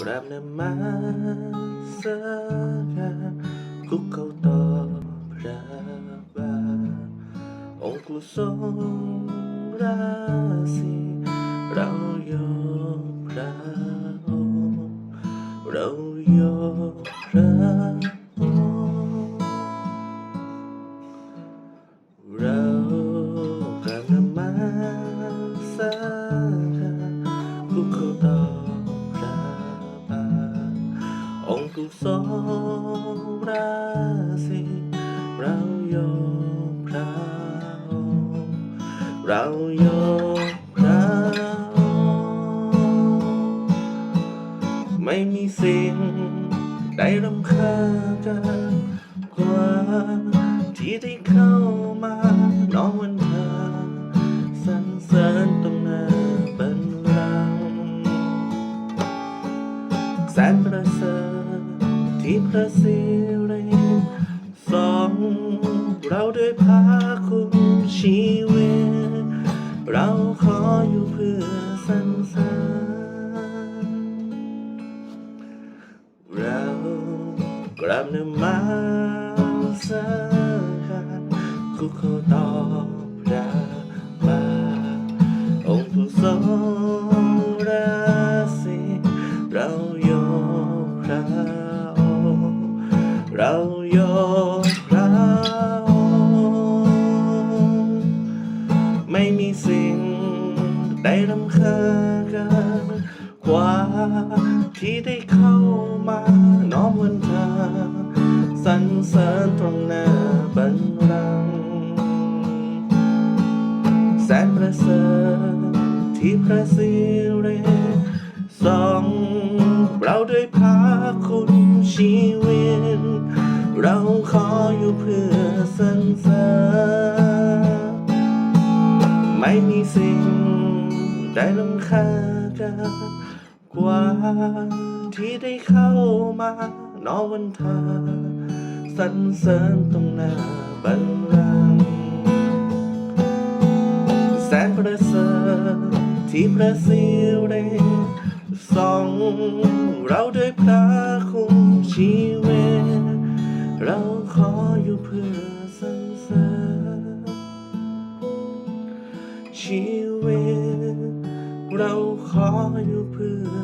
กราบนมัสการคุกเข่าต่อพระบาทองค์กุศลราศีเรายกพระองค์เรายกพระ ราศีเรายกพระองค์เรายกพระองค์ไม่มีสิ่งใดรำคาญกันกว่าที่ได้เข้ามาน้องวันเธอสรรเสริญตรงหน้าบันลังแสนประเสริฐที่พระสิริสองเรา ด้วยพาคุมชีวิต เราขออยู่เพื่อสรรเสริเรากราบนมัสการคุกเขาต่อ รำคาญกันกว่าที่ได้เข้ามาน้อมวันทาสรรเสริญตรงหน้าบันลัง แสนประเสริฐที่พระสิริสองเราด้วยพาคุณชีวิต เราขออยู่เพื่อสรรเสริญไม่มีสิ่ง ใดลำคากันกว่าที่ได้เข้ามาน้อวันทาสรรเสริญตรงหน้าบันลังแสนประเสริฐที่พระสิริสองเราด้วยพระคุณชีวิตเราขออยู่เพื่อสรรเสริญชีวิต เราขออยู่เพื่อ